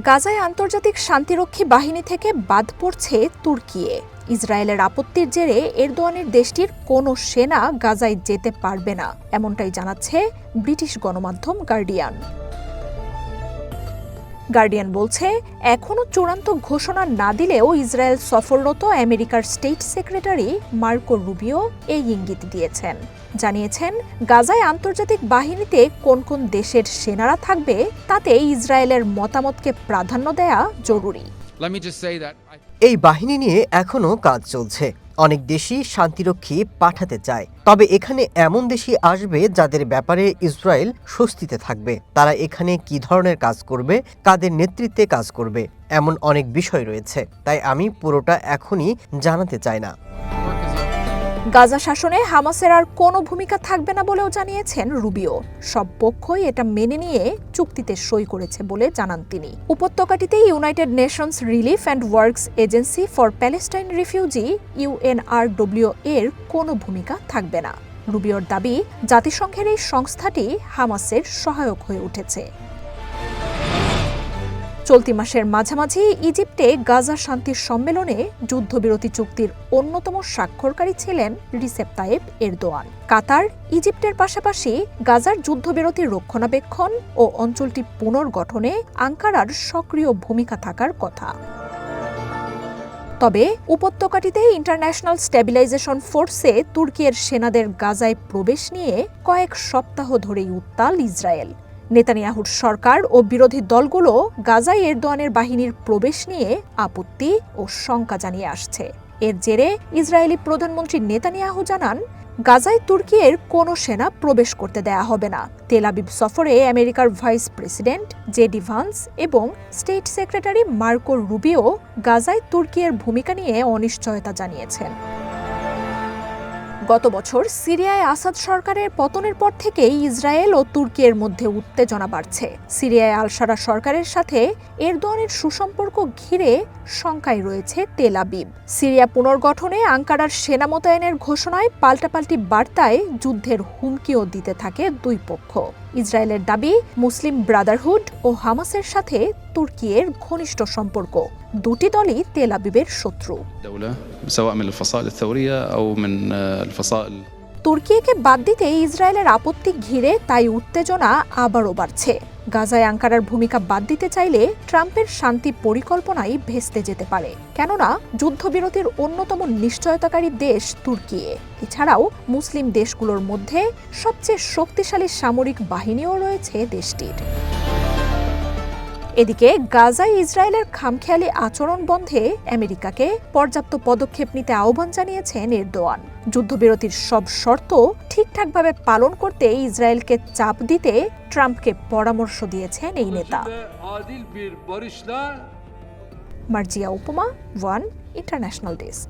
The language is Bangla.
গাজায় আন্তর্জাতিক শান্তিরক্ষী বাহিনী থেকে বাদ পড়ছে তুর্কিয়ে। ইসরায়েলের আপত্তির জেরে এরদোয়ানের দেশটির কোনো সেনা গাজায় যেতে পারবে না, এমনটাই জানাচ্ছে ব্রিটিশ গণমাধ্যম গার্ডিয়ান। গার্ডিয়ান বলছে, এখনও চূড়ান্ত ঘোষণা না দিলেও ইসরায়েল সফররত আমেরিকার স্টেট সেক্রেটারি মার্কো রুবিও এই ইঙ্গিত দিয়েছেন। জানিয়েছেন, গাজায় আন্তর্জাতিক বাহিনীতে কোন কোন দেশের সেনারা থাকবে, তাতে ইসরায়েলের মতামতকে প্রাধান্য দেয়া জরুরি। এই বাহিনী নিয়ে এখনও কাজ চলছে। অনেক দেশই শান্তিরক্ষী পাঠাতে চায়। তবে এখানে এমন দেশই আসবে যাদের ব্যাপারে ইসরায়েল স্বস্তিতে থাকবে। তারা এখানে কি ধরনের কাজ করবে, কাদের নেতৃত্বে কাজ করবে, এমন অনেক বিষয় রয়েছে। তাই আমি পুরোটা এখনই জানাতে চাই না. গাজা শাসনে হামাসের আর কোনো ভূমিকা থাকবে না বলেও জানিয়েছেন রুবিও। সব পক্ষই এটা মেনে নিয়ে চুক্তিতে সই করেছে বলে জানান তিনি। উপত্যকাটিতে United Nations Relief and Works Agency for Palestine Refugee UNRW এর কোনো ভূমিকা থাকবে না। রুবিওর দাবি, জাতিসংঘের এই সংস্থাটি হামাসের সহায়ক হয়ে উঠেছে। চলতি মাসের মাঝামাঝি ইজিপ্টে গাজা শান্তির সম্মেলনে যুদ্ধবিরতি চুক্তির অন্যতম স্বাক্ষরকারী ছিলেন রিসেপ তায়েব এরদোয়ান। কাতার, ইজিপ্টের পাশাপাশি গাজার যুদ্ধবিরতির রক্ষণাবেক্ষণ ও অঞ্চলটি পুনর্গঠনে আঙ্কারার সক্রিয় ভূমিকা থাকার কথা। তবে উপত্যকাটিতে ইন্টারন্যাশনাল স্টেবিলাইজেশন ফোর্সে তুর্কির সেনাদের গাজায় প্রবেশ নিয়ে কয়েক সপ্তাহ ধরেই উত্তাল ইসরায়েল। নেতানিয়াহুর সরকার ও বিরোধী দলগুলো গাজায় এরদোয়ানের বাহিনীর প্রবেশ নিয়ে আপত্তি ও শঙ্কা জানিয়ে আসছে। এর জেরে ইসরায়েলি প্রধানমন্ত্রী নেতানিয়াহু জানান, গাজায় তুর্কিয়ের কোনো সেনা প্রবেশ করতে দেয়া হবে না। তেল আবিব সফরে আমেরিকার ভাইস প্রেসিডেন্ট জেডি ভান্স এবং স্টেট সেক্রেটারি মার্কো রুবিও গাজায় তুর্কিয়ের ভূমিকা নিয়ে অনিশ্চয়তা জানিয়েছেন। গত বছর সিরিয়ায় আসাদ সরকারের পতনের পর থেকেই ইসরায়েল ও তুর্কির মধ্যে উত্তেজনা বাড়ছে। সিরিয়ায় আলসারা সরকারের সাথে এরদোয়ানের সুসম্পর্ক ঘিরে শঙ্কায় রয়েছে তেল আবিব। সিরিয়া পুনর্গঠনে আঙ্কারার সেনা মোতায়েনের ঘোষণায় পাল্টাপাল্টি বার্তায় যুদ্ধের হুমকিও দিতে থাকে দুই পক্ষ। ইসরায়েলের দাবি মুসলিম ব্রাদারহুড ও হামাসের সাথে তুর্কিয়ের ঘনিষ্ঠ সম্পর্ক। দুটি দলই তেল আবিবের শত্রু। তুর্কিকে বাদ দিতে ইসরায়েলের আপত্তি ঘিরে তাই উত্তেজনা আবারও বাড়ছে। গাজায় আঙ্কারার ভূমিকা বাদ দিতে চাইলে ট্রাম্পের শান্তি পরিকল্পনাই ভেস্তে যেতে পারে। কেননা, যুদ্ধবিরতির অন্যতম নিশ্চয়তাকারী দেশ তুর্কি এছাড়াও, মুসলিম দেশগুলোর মধ্যে সবচেয়ে শক্তিশালী সামরিক বাহিনীও রয়েছে দেশটির। এদিকে গাজায় ইসরায়েলের খামখেয়ালি আচরণ বন্ধে আমেরিকাকে পর্যাপ্ত পদক্ষেপ নিতে আহ্বান জানিয়েছেন এরদোয়ান। যুদ্ধবিরতির সব শর্ত ঠিকঠাকভাবে পালন করতে ইসরায়েলকে চাপ দিতে ট্রাম্পকে পরামর্শ দিয়েছেন এই নেতা। মার্জিয়া উপমা, ওয়ান ইন্টারন্যাশনাল ডেস্ক।